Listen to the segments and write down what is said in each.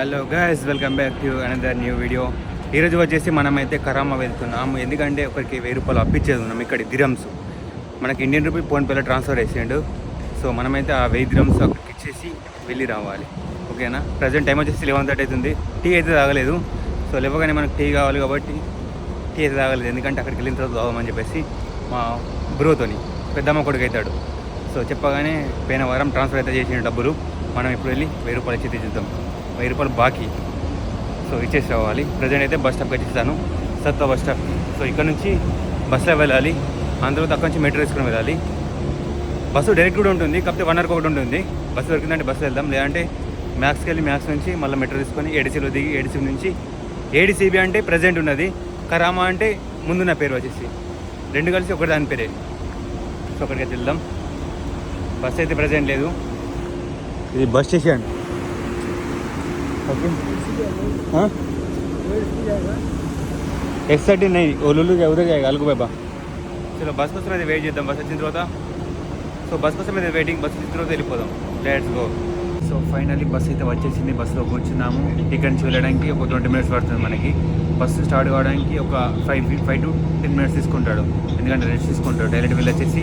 Hello guys welcome back to another new video ఈరోజు వచ్చేసి మనమైతే కరామా వెళ్తున్నాము. ఎందుకంటే ఒకరికి వెయ్యి రూపాయలు అప్పించేది ఉన్నాం ఇక్కడ దిరమ్స్. మనకి ఇండియన్ రూపీ ఫోన్పేలో ట్రాన్స్ఫర్ చేసిండు. సో మనమైతే ఆ వెయ్యి దిరమ్స్ అక్కడికి ఇచ్చేసి వెళ్ళి రావాలి. ఓకేనా ప్రజెంట్ టైం వచ్చేసి లెవెన్ థర్టీ అవుతుంది. టీ అయితే తాగలేదు. సో లేవగానే మనకు టీ కావాలి కాబట్టి టీ అయితే తాగలేదు. ఎందుకంటే అక్కడికి వెళ్ళిన తర్వాత తాగమని చెప్పేసి మా బ్రోతోని పెద్దమ్మ కొడుకు అవుతాడు సో చెప్పగానే పోయిన వారం ట్రాన్స్ఫర్ అయితే చేసిన డబ్బులు. మనం ఇప్పుడు వెళ్ళి వెయ్యి రూపాయలు ఇచ్చి తెచ్చిద్దాం వెయ్యి రూపాయలు బాకీ. సో ఇచ్చేసి రావాలి ప్రజెంట్ అయితే బస్ స్టాప్కి వచ్చేసాను. సత్తా బస్ స్టాప్. సో ఇక్కడ నుంచి బస్సులో వెళ్ళాలి. అందులో అక్కడి నుంచి మెట్రో వేసుకుని వెళ్ళాలి. బస్సు డైరెక్ట్ కూడా ఉంటుంది. కాకపోతే వన్ అవర్కి ఒకటి ఉంటుంది. బస్సు దొరికిందంటే బస్సు వెళ్దాం. లేదంటే మ్యాక్స్కి వెళ్ళి మ్యాక్స్ నుంచి మళ్ళీ మెట్రో తీసుకొని ఏడిసీలో దిగి ఏడిసీ నుంచి ఏడిసీబీ అంటే ప్రజెంట్ ఉన్నది. కరామా అంటే ముందున్న పేరు వచ్చేసి. రెండు కలిసి ఒకటి దాని పేరే. సో అక్కడికి అయితే వెళ్దాం. బస్ అయితే ప్రజెంట్ లేదు. ఇది bus station. X thirty nine ఓలూలు ఉదర్ జాయిగా అలుగు బాబా. చలో బస్ కోసం అయితే వెయిట్ చేద్దాం. బస్ వచ్చిన తర్వాత సో బస్ కోసం అయితే వెయిటింగ్ బస్ వచ్చిన తర్వాత వెళ్ళిపోదాం. Let's go so finally bus అయితే వచ్చేసింది. బస్సులో కూర్చున్నాము. ఇక్కడ నుంచి వెళ్ళడానికి ఒక ట్వంటీ మినిట్స్ పడుతుంది మనకి. బస్సు స్టార్ట్ కావడానికి ఒక five five to ten minutes తీసుకుంటాడు. ఎందుకంటే రెస్ట్ తీసుకుంటాడు. డైరెక్ట్ వెళ్ళి వచ్చేసి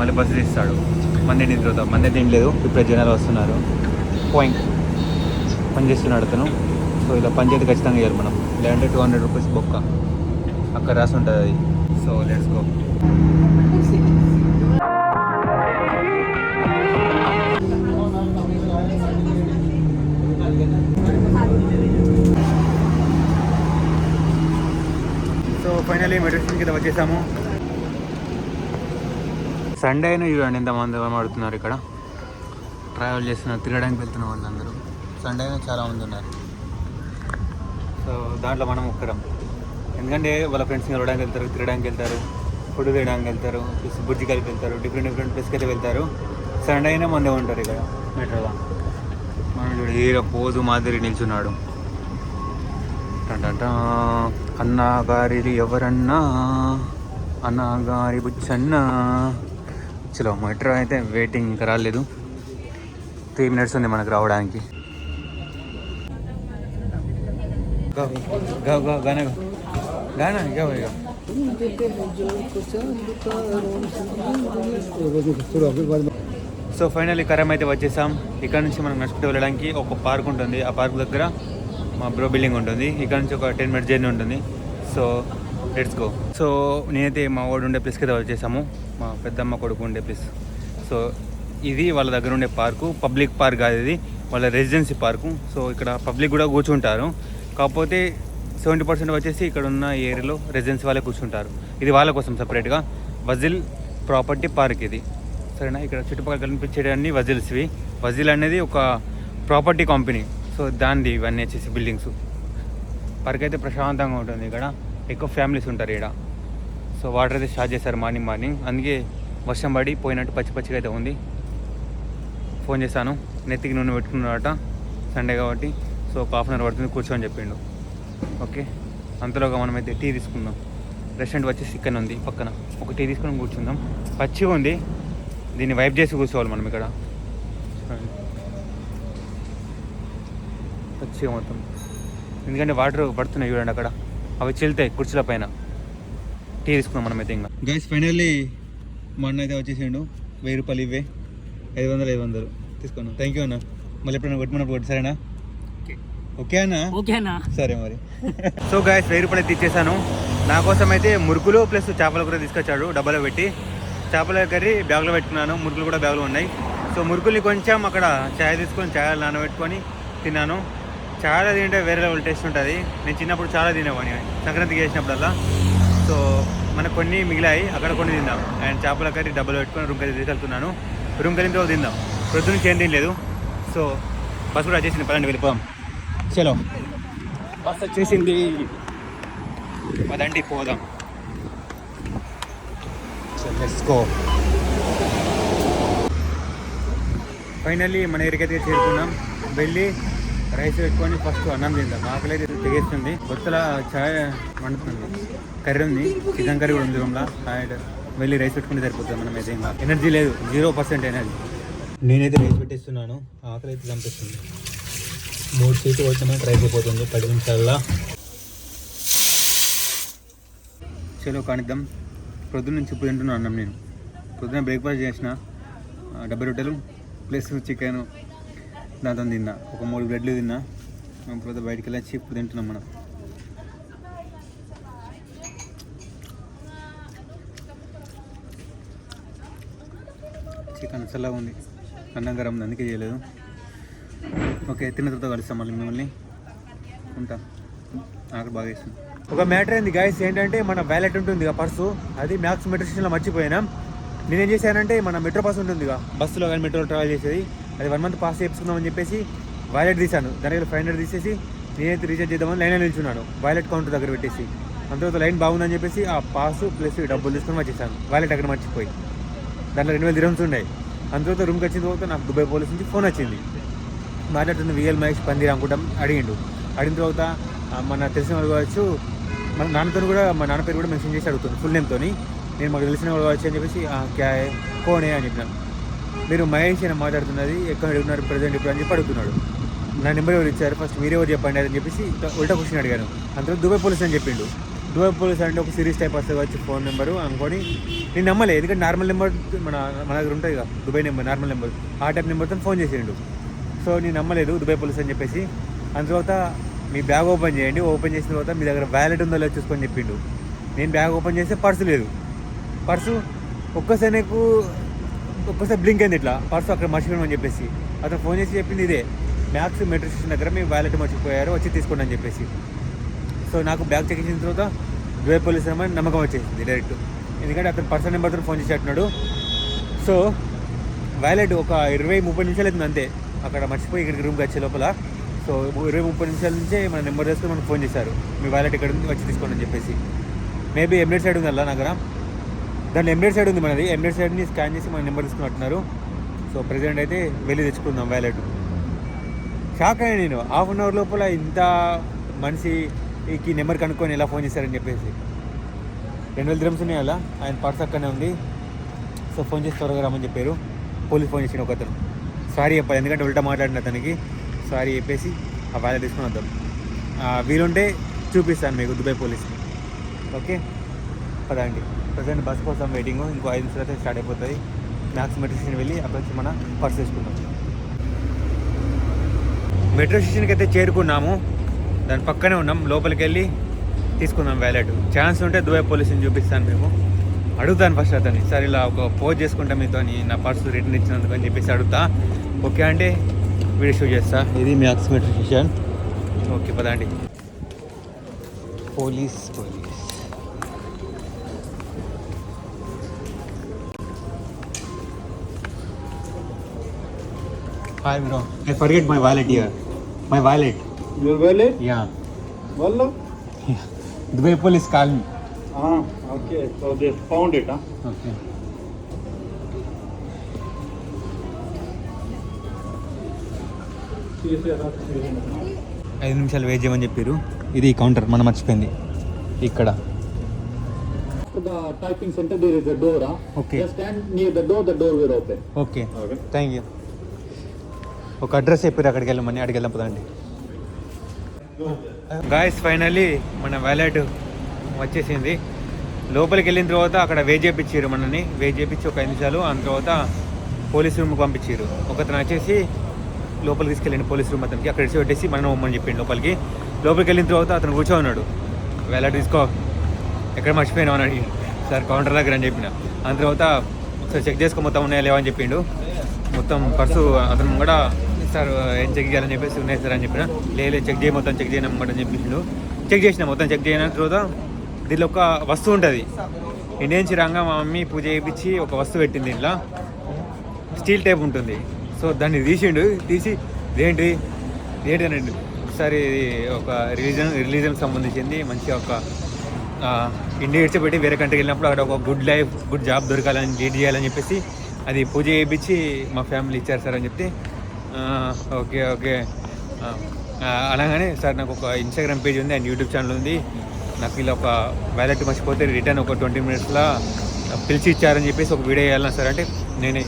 మళ్ళీ బస్సు తీస్తాడు. మంది నిద్ర తర్వాత మంది తినలేదు. ఇప్పుడు జనాలు వస్తున్నారు. పాయింట్ పని చేస్తున్నాడు అతను. సో ఇలా పని చేతి ఖచ్చితంగా చేయాలి మనం. లేదంటే టూ హండ్రెడ్ రూపీస్ బొక్క. అక్కడ రాసి ఉంటుంది. అది so let's go so finally medicine కింద వచ్చేసాము. సండే అయినా చూడండి ఎంతమంది పడుతున్నారు ఇక్కడ. ట్రావెల్ చేస్తున్నారు తిరగడానికి వెళ్తున్న వాళ్ళందరూ. సండే అయినా చాలా మంది ఉన్నారు. సో దాంట్లో మనం ఒక్కరం. ఎందుకంటే వాళ్ళ ఫ్రెండ్స్ కలవడానికి వెళ్తారు తిరగడానికి వెళ్తారు ఫుడ్ తినడానికి వెళ్తారు ప్లస్ బుర్జి కలిపి వెళ్తారు డిఫరెంట్ డిఫరెంట్ ప్లేస్కి అయితే వెళ్తారు. సండే అయినా మందే ఉంటారు ఇక్కడ మెట్రోలో మనం చూడు ఈర పోదు మాదిరి నిల్చున్నాడు. టంటంటా. అన్నా గారిది ఎవరన్నా? అన్నా గారి బుచ్చన్న? చలో మెట్రో అయితే వెయిటింగ్ ఇంకా రాలేదు. త్రీ మినిట్స్ ఉంది మనకు రావడానికి. గో గో గో గానా గో గానా గో ఇక సో ఫైనల్ కరం అయితే వచ్చేసాం. ఇక్కడ నుంచి మనం నడుచుకుంటూ వెళ్ళడానికి ఒక పార్క్ ఉంటుంది. ఆ పార్క్ దగ్గర మా బ్రో బిల్డింగ్ ఉంటుంది. ఇక్కడ నుంచి ఒక టెన్ మినిట్స్ జర్నీ ఉంటుంది. సో లెట్స్ గో సో నేనైతే మా వాడు ఉండే ప్లేస్కి అయితే వచ్చేసాము. మా పెద్దమ్మ కొడుకు ఉండే ప్లేస్ సో ఇది వాళ్ళ దగ్గర ఉండే పార్కు పబ్లిక్ పార్క్ కాదు ఇది. వాళ్ళ రెసిడెన్సీ పార్కు సో ఇక్కడ పబ్లిక్ కూడా కూర్చుంటారు. కాకపోతే సెవెంటీ పర్సెంట్ వచ్చేసి ఇక్కడ ఉన్న ఏరియాలో రెసిడెన్స్ వాళ్ళే కూర్చుంటారు. ఇది వాళ్ళ కోసం సపరేట్గా వజిల్ ప్రాపర్టీ పార్క్ ఇది. సరేనా? ఇక్కడ చుట్టుపక్కల కనిపించేటన్ని వజిల్స్వి. వజిల్ అనేది ఒక ప్రాపర్టీ కంపెనీ. సో దానిది ఇవన్నీ వచ్చేసి బిల్డింగ్స్. పార్క్ అయితే ప్రశాంతంగా ఉంటుంది ఇక్కడ. ఎక్కువ ఫ్యామిలీస్ ఉంటారు ఇక్కడ. సో వాటర్ అయితే స్టార్ట్ చేశారు మార్నింగ్ మార్నింగ్. అందుకే వర్షం పడి పోయినట్టు పచ్చి పచ్చిగా అయితే ఉంది. ఫోన్ చేశాను. నెత్తికి నూనె పెట్టుకున్నాడట సండే కాబట్టి. సో ఒక హాఫ్ అన్ అవర్ పడుతుంది కూర్చోని చెప్పిండు. ఓకే అంతలోగా మనమైతే టీ తీసుకుందాం. రెస్టారెంట్ వచ్చి చికెన్ ఉంది పక్కన. ఒక టీ తీసుకుని కూర్చుందాం. పచ్చిగా ఉంది. దీన్ని వైప్ చేసి కూర్చోవాలి మనం ఇక్కడ. పచ్చిగా మొత్తం. ఎందుకంటే వాటర్ పడుతున్నాయి చూడండి అక్కడ. అవి చెల్తాయి కుర్చీల పైన. టీ తీసుకుందాం మనమైతే ఇంకా. గైస్ ఫైనల్లీ మా అన్న అయితే వచ్చేసిండు. వెయ్యి రూపాయలు ఇవే ఐదు వందలు ఐదు వందలు. తీసుకున్నాం థ్యాంక్ యూ అన్న. మళ్ళీ ఎప్పుడైనా కొట్టుకున్నప్పుడు కొట్టి సరేనా? ఓకే అన్న ఓకేనా? సరే మరి. సో గాయస్ వెయ్యి రూపాయలు అయితే ఇచ్చేసాను నా కోసం అయితే మురుకులు ప్లస్ చేపల కూర తీసుకొచ్చాడు డబ్బాలో పెట్టి. చేపల కర్రీ బ్యాగ్లో పెట్టుకున్నాను మురుకులు కూడా బ్యాగ్లో ఉన్నాయి. సో మురుకుల్ని కొంచెం అక్కడ చాయ్ తీసుకొని చాయ్ నానబెట్టుకొని తిన్నాను. చాలా తింటే వేరే లెవెల్ టేస్ట్ ఉంటుంది. నేను చిన్నప్పుడు చాలా తినేవాడిని. సంక్రాంతికి చేసినప్పుడల్లా. సో మనకు కొన్ని మిగిలాయి అక్కడ కొన్ని తిందాం. అండ్ చేపల కర్రీ డబ్బులు పెట్టుకొని రూమ్ కర్రీ తీసుకెళ్తున్నాను. రూమ్ కర్రీ తర్వాత తిందాం. ప్రొద్దు నుంచి ఏం తినలేదు. సో బస్ కూడా వచ్చేసింది పదండి వెళ్ళిపోదాం. చలో. బస్ వచ్చేసింది. పదండి పోదాం. గో ఫైనల్లీ మన ఎరికైతే చేరుకున్నాం. వెళ్ళి రైస్ పెట్టుకొని ఫస్ట్ అన్నం తిందాం. ఆకలి అయితే తెగేస్తుంది. కొత్తల ఛాయ్ వండుతుంది కర్రీ ఉంది. చికెన్ కర్రీ కూడా ఉంది రూమ్లో. అండ్ వెళ్ళి రైస్ పెట్టుకుంటే సరిపోతుంది మనం అయితే ఇంకా ఎనర్జీ లేదు. జీరో పర్సెంట్ ఎనర్జీ నేనైతే రైస్ పెట్టేస్తున్నాను. ఆకలి అయితే చంపేస్తుంది. మూడు సీట్లు వచ్చినా ట్రై అయిపోతుంది పది నిమిషాల్లో. చలో కానిద్దాం. ప్రొద్దున నుంచి ఇప్పుడు తింటున్నాను అన్నం నేను. పొద్దున బ్రేక్ఫాస్ట్ చేసిన ఆ, డెబ్బై రొట్టెలు ప్లస్ చికెన్ దాంతో తిన్నా. ఒక మూడు బ్రెడ్లు తిన్నా. ఇప్పుడు బయటికి వెళ్ళి ఇప్పుడు తింటున్నాం మనం. చికెన్ చల్లగా ఉంది. అన్నం గరం ఉంది అందుకే చేయలేదు. ఓకే తిన్న తర్వాత కలుస్తాం మళ్ళీ మిమ్మల్ని. ఉంటా. నాకు బాగా ఇస్తుంది ఒక మ్యాటర్ అయింది గాయస్ ఏంటంటే మన వ్యాలెట్ ఉంటుంది ఇక పర్సు అది మ్యాక్స్ మెట్రో స్టేషన్లో మర్చిపోయినా? నేనేం చేశానంటే మన మెట్రో పాస్ ఉంటుంది బస్సులో కానీ మెట్రో ట్రావెల్ చేసేది. అది వన్ మంత్ పాస్ చేసుకుందామని చెప్పేసి వ్యాలెట్ తీశాను. దాని దగ్గర ఫైవ్ హండ్రెడ్ తీసేసి నేనైతే రీఛార్జ్ చేద్దామని లైన్లో నిల్చున్నాను. వ్యాలెట్ కౌంటర్ దగ్గర పెట్టేసి. అంత తర్వాత లైన్ బాగుందని చెప్పేసి ఆ పాస్ ప్లస్ డబ్బులు తీసుకొని వచ్చేసాను. వ్యాలెట్ అక్కడ మర్చిపోయి. దాంట్లో రెండు వేల దిరమ్స్ ఉన్నాయి. అంత తర్వాత రూమ్కి వచ్చిన తర్వాత నాకు దుబాయ్ పోలీస్ నుంచి ఫోన్ వచ్చింది. మాట్లాడుతున్న విఎల్ మహేష్ పందిరి అనుకుంటాం అడిగిండు. అడిగిన తర్వాత మన తెలిసిన వాళ్ళు కావచ్చు మన నాన్నతో కూడా మా నాన్న పేరు కూడా మెన్షన్ చేసి అడుగుతుంది ఫుల్ నేమ్తో నేను మాకు తెలిసిన వాళ్ళు కావచ్చు అని చెప్పేసి క్యా కోనే అని చెప్పినాను మీరు మహేష్ అని మాట్లాడుతున్నది ఎక్కడ అడుగుతున్నారు ప్రజెంట్ ఇప్పుడు అని చెప్పి అడుగుతున్నాడు. నా నెంబర్ ఎవరు ఇచ్చారు? ఫస్ట్ మీరే ఎవరు చెప్పండి అని చెప్పేసి ఉల్టా క్వశ్చన్ అడిగాను. అందులో దుబాయ్ పోలీస్ అని చెప్పిండు. దుబాయ్ పోలీస్ అంటే ఒక సిరీస్ టైప్ వస్తుంది వచ్చి ఫోన్ నెంబరు అనుకొని నేను నమ్మలే. ఎందుకంటే నార్మల్ నెంబర్ మన మన దగ్గర ఉంటుంది కదా దుబాయ్ నెంబర్ నార్మల్ నెంబర్. ఆ టైప్ నెంబర్తో ఫోన్ చేసిండు. సో నేను నమ్మలేదు దుబాయ్ పోలీస్ అని చెప్పేసి. అందు తర్వాత మీ బ్యాగ్ ఓపెన్ చేయండి. ఓపెన్ చేసిన తర్వాత మీ దగ్గర వ్యాలెట్ ఉందో లేదో చూసుకొని చెప్పిండు. నేను బ్యాగ్ ఓపెన్ చేస్తే పర్సు లేదు. పర్సు ఒక్కసారి నాకు ఒక్కసారి బ్లింక్ అయింది ఇట్లా. పర్సు అక్కడ మర్చిపోయామని చెప్పేసి. అతను ఫోన్ చేసి చెప్పింది ఇదే. మ్యాక్స్ మెట్రో స్టేషన్ దగ్గర మీ వ్యాలెట్ మర్చిపోయారు వచ్చి తీసుకోండి అని చెప్పేసి. సో నాకు బ్యాగ్ చెక్ చేసిన తర్వాత దుబాయ్ పోలీస్ నెంబర్ నమ్మకం వచ్చేసింది డైరెక్ట్. ఎందుకంటే అతను పర్సన్ నెంబర్తో ఫోన్ చేసి అంటున్నాడు సో వ్యాలెట్ ఒక ఇరవై ముప్పై నిమిషాలు అవుతుంది అంతే. అక్కడ మర్చిపోయి ఇక్కడికి రూమ్కి వచ్చే లోపల. సో ఇరవై ముప్పై నిమిషాల నుంచే మన నెంబర్ చేసుకుని మనకు ఫోన్ చేశారు. మీ వ్యాలెట్ ఇక్కడ ఉంది వచ్చి తీసుకోండి అని చెప్పేసి. మేబీ ఎంబ్రేడ్ సైడ్ ఉంది అలా నగర? దాని ఎంబ్రేడ్ సైడ్ ఉంది మనది. ఎంబ్రేడ్ సైడ్ని స్కాన్ చేసి మన నెంబర్ తీసుకున్నట్టున్నారు సో ప్రజెంట్ అయితే వెళ్ళి తెచ్చుకుందాం వ్యాలెట్ షాక్ అయ్యాను నేను. హాఫ్ అన్ అవర్ లోపల ఇంత మనిషికి నెంబర్ కనుక్కొని ఎలా ఫోన్ చేశారని చెప్పేసి. రెండు వేల దిరమ్స్ ఉన్నాయి అలా ఆయన పర్స్ అక్కడనే ఉంది. సో ఫోన్ చేసి త్వరగా రమ్మని చెప్పారు. పోలీస్ ఫోన్ చేసిన ఒక అతను. సారీ చెప్పాలి ఎందుకంటే ఉల్టా మాట్లాడిన అతనికి. సారీ చెప్పేసి ఆ వ్యాలెట్ తీసుకుని వద్దాం. వీలుంటే చూపిస్తాను మీకు దుబాయ్ పోలీస్ని. ఓకే? పదండి. ప్రజెంట్ బస్ కోసం వెయిటింగ్ ఇంకో ఐదు నిమిషాలు అయితే స్టార్ట్ అయిపోతుంది మ్యాక్స్ మెట్రో స్టేషన్ వెళ్ళి అక్కడ వచ్చి మన పర్స్ తీసుకుందాం. మెట్రో స్టేషన్కి అయితే చేరుకున్నాము. దాని పక్కనే ఉన్నాం. లోపలికి వెళ్ళి తీసుకుందాం వ్యాలెట్ ఛాన్స్ ఉంటే దుబాయ్ పోలీసుని చూపిస్తాను మేము అడుగుతాను ఫస్ట్ అతన్ని. సార్ ఇలా ఒక పోజ్ చేసుకుంటా మీతో నా పర్స్ రిటర్న్ ఇచ్చినందుకు అని చెప్పేసి అడుగుతా. ఓకే అంటే వీడియో షూట్ చేస్తా. ఇది మ్యాక్స్ మెట్రో స్టేషన్ ఓకే పదండి. Police police hi bro I forget my wallet here my wallet Your wallet? Yeah Wallah? Dubai police call me Ah, okay. So okay ఐదు నిమిషాలు వేట్ చేయమని చెప్పారు ఇది counter మనం మర్చిపోయింది. ఇక్కడ. Typing centre there is the door okay near the door the door will open okay okay thank you ఒక address చెప్పారు అక్కడికి వెళ్ళమని. అడిగి వెళ్ళాం పోదండి గాయస్ ఫైనల్లీ మన వ్యాలెట్ వచ్చేసింది. లోపలికి వెళ్ళిన తర్వాత అక్కడ వే చేయించారు మనని వెయిట్ చేయించి ఒక ఐదు నిమిషాలు. ఆ తర్వాత పోలీస్ రూమ్కి పంపించారు. ఒకతను వచ్చేసి లోపలికి తీసుకెళ్ళండి పోలీస్ రూమ్ అతనికి. అక్కడ పెట్టేసి మనం ఉమ్మని చెప్పిండు లోపలికి. లోపలికి వెళ్ళిన తర్వాత అతను కూర్చో ఉన్నాడు. వ్యాలెట్ తీసుకో. ఎక్కడ మర్చిపోయినావు? అని అడిగి సార్ కౌంటర్ దగ్గర అని చెప్పిన. ఆ తర్వాత ఒకసారి చెక్ చేసుకో మొత్తం ఉన్నాయా లేవని చెప్పిండు. మొత్తం పర్సు అతను కూడా సార్ ఏం చెక్ చేయాలని చెప్పేసి ఉన్నాయి సార్ అని చెప్పిన. లేదు చెక్ చేయ మొత్తం చెక్ చేయను అని చెప్పిండు. చెక్ చేసిన మొత్తం చెక్ చేయన తర్వాత దీనిలో ఒక వస్తువు ఉంటుంది. ఇండియన్ చిరంగా మా మమ్మీ పూజ చేయించి ఒక వస్తువు పెట్టింది దీంట్లో స్టీల్ టైప్ ఉంటుంది. సో దాన్ని తీసిండు. తీసి ఏంటి ఏంటనండి ఒకసారి ఇది ఒక రిలీజన్ రిలీజన్ సంబంధించింది. మంచిగా ఒక ఇండియా ఇడిచిపెట్టి వేరే కంట్రీకి వెళ్ళినప్పుడు అక్కడ ఒక గుడ్ లైఫ్ గుడ్ జాబ్ దొరకాలని లీడ్ చేయాలని చెప్పేసి అది పూజ చేయించి మా ఫ్యామిలీ ఇచ్చారు సార్ అని చెప్తే ఓకే ఓకే. అలాగనే సార్ నాకు ఒక ఇన్స్టాగ్రామ్ పేజ్ ఉంది అండ్ యూట్యూబ్ ఛానల్ ఉంది. నాకు ఇలా ఒక వ్యాలెట్ మర్చిపోతే రిటర్న్ ఒక ట్వంటీ మినిట్స్లో పిలిచి ఇచ్చారని చెప్పేసి ఒక వీడియో వేయాలన్నా సార్ అంటే నేనే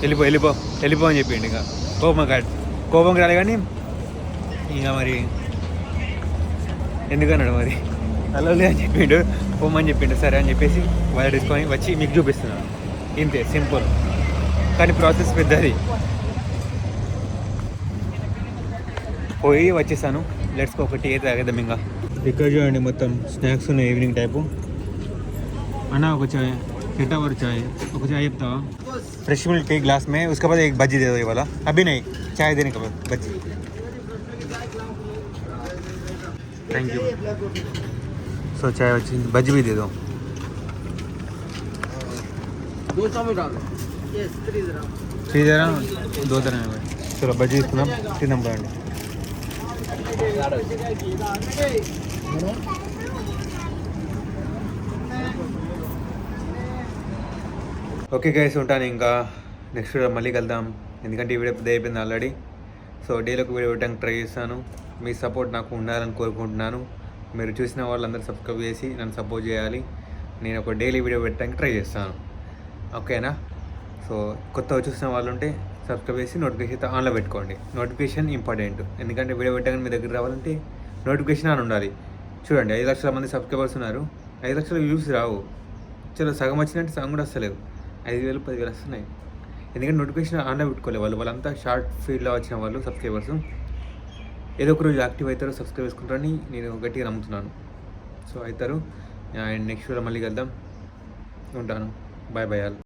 వెళ్ళిపో వెళ్ళిపో వెళ్ళిపో అని చెప్పిండు ఇంకా. కోపం కాదు. కోపం రాలే కానీ ఇంకా మరి ఎందుకన్నాడు మరి? అలలే అని చెప్పిండు. పోమని చెప్పిండు. సరే అని చెప్పేసి వాళ్ళు తీసుకొని వచ్చి మీకు చూపిస్తున్నాను. ఇంతే సింపుల్ కానీ ప్రాసెస్ పెద్దది. పోయి వచ్చేసాను. లెట్స్ ఒకటి అయితే తాగేద్దాం ఇంకా. ఇక్కడ చూడండి మొత్తం స్నాక్స్ ఉన్నాయి ఈవినింగ్ టైపు అన్న ఒక చాయ్ ఎట్ అవర్ చాయ్ ఒక చాయ్ చెప్తావా फ्रेश मिल्क एक ग्लास में उसके बाद एक भजी दे दो ये वाला अभी नहीं चाय देने के बाद भजी थैंक यू सो चाय వచ్చి भजी भी दे दो दो सौ में डालो यस थ्री जरा थ्री जरा दो तरह में चलो भजी తీసుకున్నాం తిన్నాం పడండి ఓకే గైస్ ఉంటాను ఇంకా. నెక్స్ట్ వీడియో మళ్ళీ కలుద్దాం. ఎందుకంటే ఈ వీడియో పెద్ద అయిపోయింది ఆల్రెడీ సో డైలీ ఒక వీడియో పెట్టడానికి ట్రై చేస్తాను. మీ సపోర్ట్ నాకు ఉండాలని కోరుకుంటున్నాను. మీరు చూసిన వాళ్ళందరూ సబ్స్క్రైబ్ చేసి నన్ను సపోర్ట్ చేయాలి. నేను ఒక డైలీ వీడియో పెట్టడానికి ట్రై చేస్తాను. ఓకేనా సో కొత్తగా చూసిన వాళ్ళు ఉంటే సబ్స్క్రైబ్ చేసి నోటిఫికేషన్ ఆన్లో పెట్టుకోండి. నోటిఫికేషన్ ఇంపార్టెంట్ ఎందుకంటే వీడియో పెట్టడానికి మీ దగ్గర రావాలంటే నోటిఫికేషన్ ఆన్ ఉండాలి. చూడండి ఐదు లక్షల మంది సబ్స్క్రైబర్స్ ఉన్నారు. ఐదు లక్షల వ్యూస్ రావు. చలో సగం వచ్చినట్టు సగం కూడా వస్తలేదు. ఐదు వేలు పదివేలు వస్తున్నాయి. ఎందుకంటే నోటిఫికేషన్ ఆన్లైన్ పెట్టుకోలేదు వాళ్ళు. వాళ్ళంతా షార్ట్ ఫీల్డ్లో వచ్చిన వాళ్ళు సబ్స్క్రైబర్స్ ఏదో ఒక రోజు యాక్టివ్ అవుతారో సబ్స్క్రైబ్ చేసుకుంటారని నేను గట్టిగా నమ్ముతున్నాను. సో అవుతారు. అండ్ నెక్స్ట్ మళ్ళీ కలుద్దాం. ఉంటాను. Bye bye all